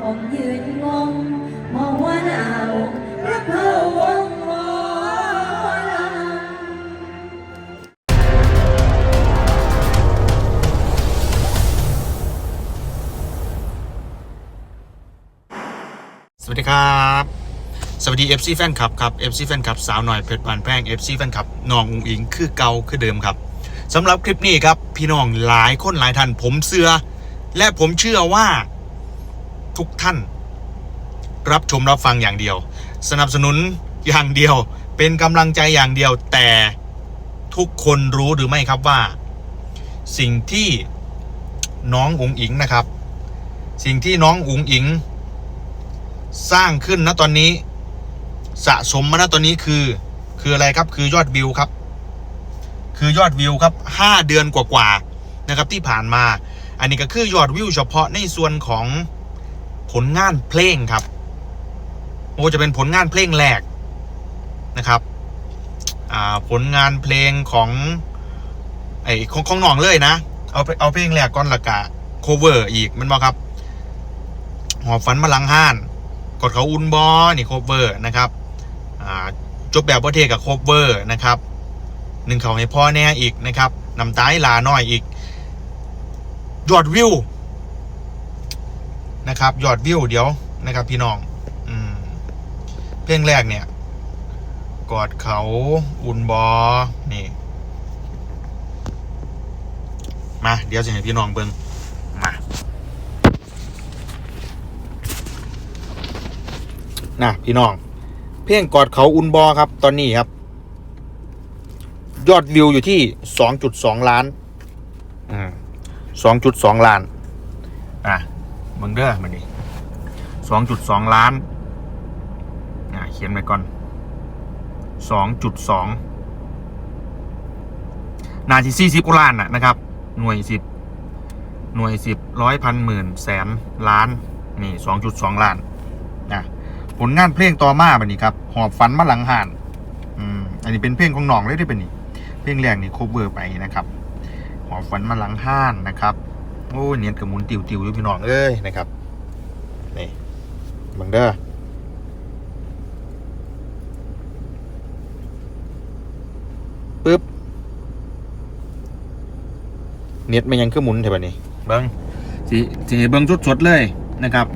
ผมยืนงงมองว่าหนาวรักเธอวงมอลสวัสดีครับ สวัสดี FC แฟนคลับครับ FC แฟนคลับสาวหน่อยเพชรบานแพง FC แฟนคลับน้องอุงอิงคือเก่าคือเดิมครับสำหรับคลิปนี้ครับ พี่น้องหลายคนหลายท่านผมเสือ และผมเชื่อว่า ทุกท่าน รับชมรับฟังอย่างเดียว สนับสนุนอย่างเดียว เป็นกำลังใจอย่างเดียว แต่ทุกคนรู้หรือไม่ครับว่า สิ่งที่น้องอุงอิงนะครับ สิ่งที่น้องอุงอิง สร้างขึ้นนะตอนนี้ สะสมมาณตอนนี้คือ คืออะไรครับคือยอดวิวครับ คือยอดวิวครับห้าเดือนกว่าๆนะครับที่ผ่านมา อันนี้ก็คือยอดวิวเฉพาะในส่วนของ ผลงานเพลงครับโอ้จะเป็นผลงานเพลงแรกนะครับผลงานเพลงของไอ้ของของหน่องเลยนะ เอาไปเอาเพลงแรกก่อนละกะโคเวอร์อีกมันบอกครับหอบฝันมาลังห้านกดเขาอุนบอนี่โคเวอร์นะครับจบแบบประเทศกับโคเวอร์นะครับหนึ่งเขาให้พ่อแน่อีกนะครับนำตาให้ลาน้อยอีกยอดวิว นะครับยอดวิวเดี๋ยวนะครับ พี่น้อง อืม เพลงแรกเนี่ย กอดเขาอุ่นบอนี่ มาเดี๋ยวจะให้พี่น้องเบิงมานะพี่น้อง เพลงกอดเขาอุนบอครับ ตอนนี้ครับ ยอดวิวอยู่ที่สองจุดสองล้าน อืมสองจุดสองล้าน อะ เบิ่งเด้อมาดิสองจุดสองล้านอะเขียนไปก่อนสองจุดสองนาทีสี่สิบกว่าล้านน่ะนะครับ หน่วยสิบหน่วยสิบร้อยพันหมื่นแสนล้าน นี่สองจุดสองล้านนะผลงานเพลงต่อมาบันนี้ครับ หอบฝันมาหลังห่านอืมอันนี้เป็นเพลงของหน่องเลยได้เป็นนี่เพลงแรกนี่โคเวอร์ไปนะครับ หอบฝันมาหลังห้านนะครับ โอ้ยเนียนกับหมุนติวติวอยู่พี่น้องเอ้ยนะครับนี่เบังเด้อปึ๊บเน็ตมันยังคือหมุนเท่านี้เบิ้งสิสิให้เบิ้งสดๆเลยนะครับ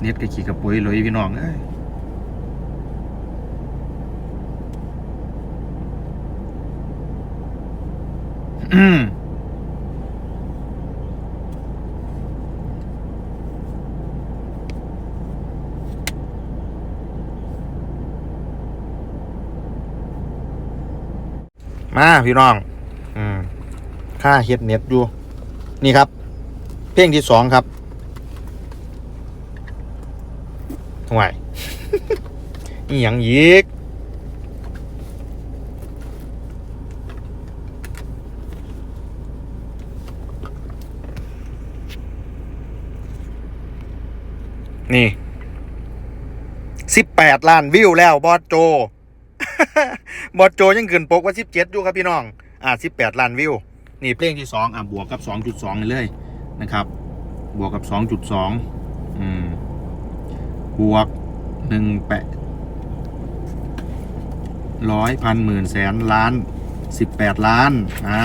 เน็ตก็ขี่กระปุยเลยพี่น้องเอ้ย มาพี่น้อง อืม ค่าเฮ็ดเน็ตอยู่ นี่ครับ เพลงที่สองครับห่วยนี่ยังยีก นี่สิบแปดล้านวิวแล้วบอสโจ บอสโจยังขึ้นปกว่าสิบเจ็ดอยู่ครับพี่น้อง อ่าสิบแปดล้านวิว นี่เพลงที่สองอะบวกกับสองจุดสองเลยนะครับ บวกกับสองจุดสองอืมบวกหนึ่งแปดร้อยพันหมื่นแสนล้านสิบแปดล้าน อ่า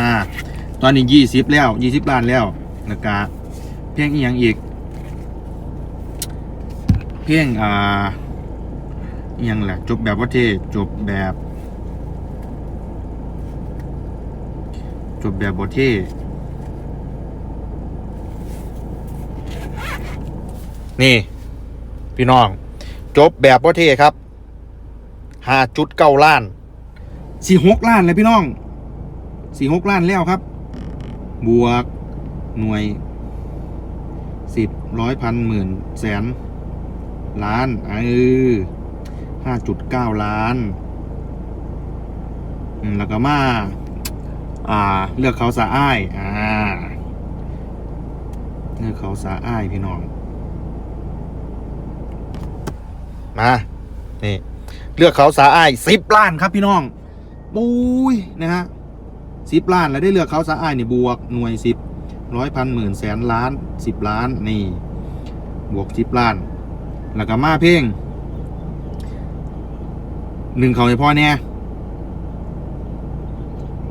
ตอนนี้ยี่สิบแล้วยี่สิบล้านแล้วแล้วก็เพียงอีกอย่างอีก เพียงอ่ายังแหละจบแบบว่าเทจบแบบ จบแบบบทเทนี่ พี่น้อง จบแบบว่าเทครับห้าจุดเก้าล้านสี่หกล้านเลยพี่น้องสี่หกล้านแล้วครับ บวกหน่วยสิบร้อยพันหมื่นแสน ล้านเออห้าจุดเก้าล้านอืมแล้วก็มา อ่า เลือกเขาสะอ้าย อ่า เลือกเขาสะอ้ายพี่น้อง มา นี่ เลือกเขาสาอ้ายสิบล้านครับพี่น้องปุ้ยนะฮะสิบล้านแล้วได้เลือกเขาซะอ้ายนี่บวกหน่วยสิบร้อยพันหมื่นแสนล้านสิบล้านนี่ บวกสิบล้าน แล้วก็มาเพลงหนึ่งเขาให้พ่อแน่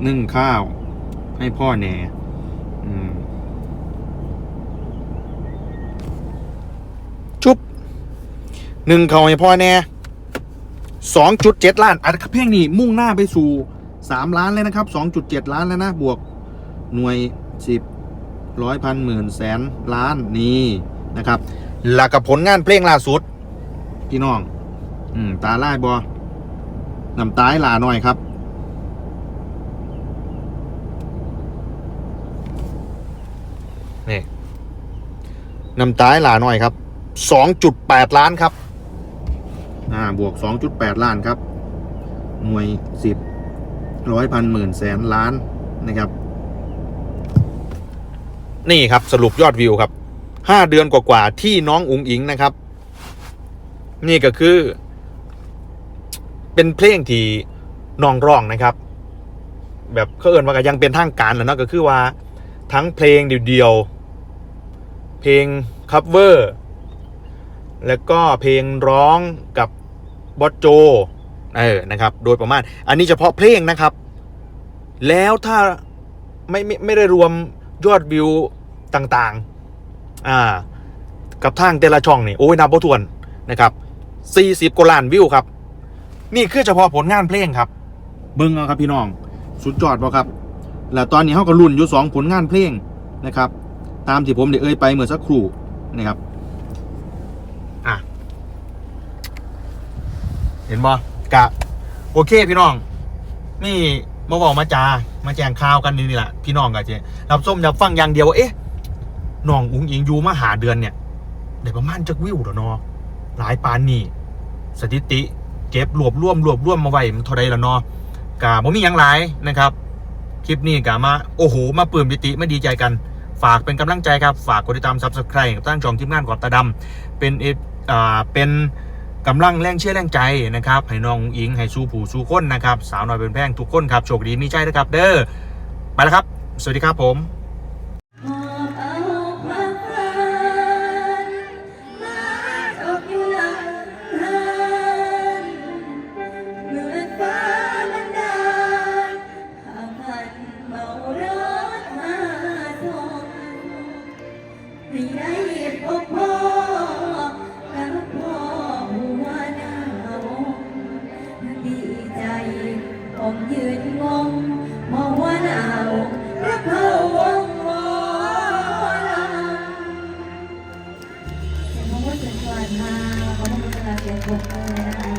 หนึ่งข้าว ให้พ่อแน่ชุบหนึ่งเขาให้พ่อแน่สองจุดเจ็ดล้านอันเพลงนี้มุ่งหน้าไปสู่สามล้านเลยนะครับสองจุดเจ็ดล้านแล้วนะ บวกหน่วยสิบร้อยพันหมื่นแสนล้านนี่นะครับ แล้วกับผลงานเพลงล่าสุด พี่น้อง อืม ตาล่ายบอน้ำตายหลาหน่อยครับ นี่น้ำตายหลาหน่อยครับสองจุดแปดล้านครับ อ่า บวกสองจุดแปดล้านครับ หน่วยสิบร้อยพันหมื่นแสนล้านนะครับ นี่ครับสรุปยอดวิวครับ ห้าเดือนกว่าๆที่น้องอุ๋งอิงนะครับ นี่ก็คือ เป็นเพลงที่น้องร้องนะครับ แบบเขาเอินว่าก็ยังเป็นทางการแล้วเนาะก็คือว่า ทั้งเพลงเดียวๆเพลงคัฟเวอร์แล้วก็เพลงร้องกับบอสโจเออนะครับ โดยประมาณ อันนี้เฉพาะเพลงนะครับ แล้วถ้าไม่ไม่ไม่ได้รวมยอดวิวต่างๆ อ่ากับทางแต่ละช่องนี่โอ้ยนับบ่ถ้วนนะครับ40กว่าล้านวิวครับ นี่คือเฉพาะผลงานเพลงครับ เบิ้งเอาครับพี่น้อง สุดยอดบ่ครับ แล้วตอนนี้เขาก็รุ่นอยู่สองผลงานเพลงนะครับ ตามที่ผมได้เอ่ยไปเมื่อสักครู่นะครับอะเห็นบ่กะโอเคพี่น้อง นี่มาบอกมาจามาแจ้งข่าวกันนี่นี่แหละพี่น้องกันเจรับส้มรับฟังอย่างเดียวว่าเอ๊ะ น้องอุ้งอิงอยู่มาหาเดือนเนี่ยได้ประมาณจักวิวแล้วเนาะหลายปานนี่สถิติ เก็บรวบรวมรวบรวมมาไว้มันเท่าไรแล้วเนาะกะบ่มีหยังหลายนะครับ คลิปนี้กะมาโอ้โห มาปลื้มปิติไมาดีใจกัน ฝากเป็นกำลังใจครับ ฝากกดติดตาม Subscribe กับตั้งจองทีมงานกอดตาดำเป็นเออ่าเป็นกำลังแรงเชื่อแรงใจนะครับให้น้องอุ๋งอิงให้สู้ผู้สู้คนนะครับ สาวน้อยเป็นแพงทุกคนครับโชคดีมีใจนะครับ เด้อไปแล้วครับ สวัสดีครับผม งงมองว่าหนาวรักเขาวงหมอลำเสียงของว่าสียงผ่านมาเขาไม่มีเวลาเสียงผมเลยนะคะ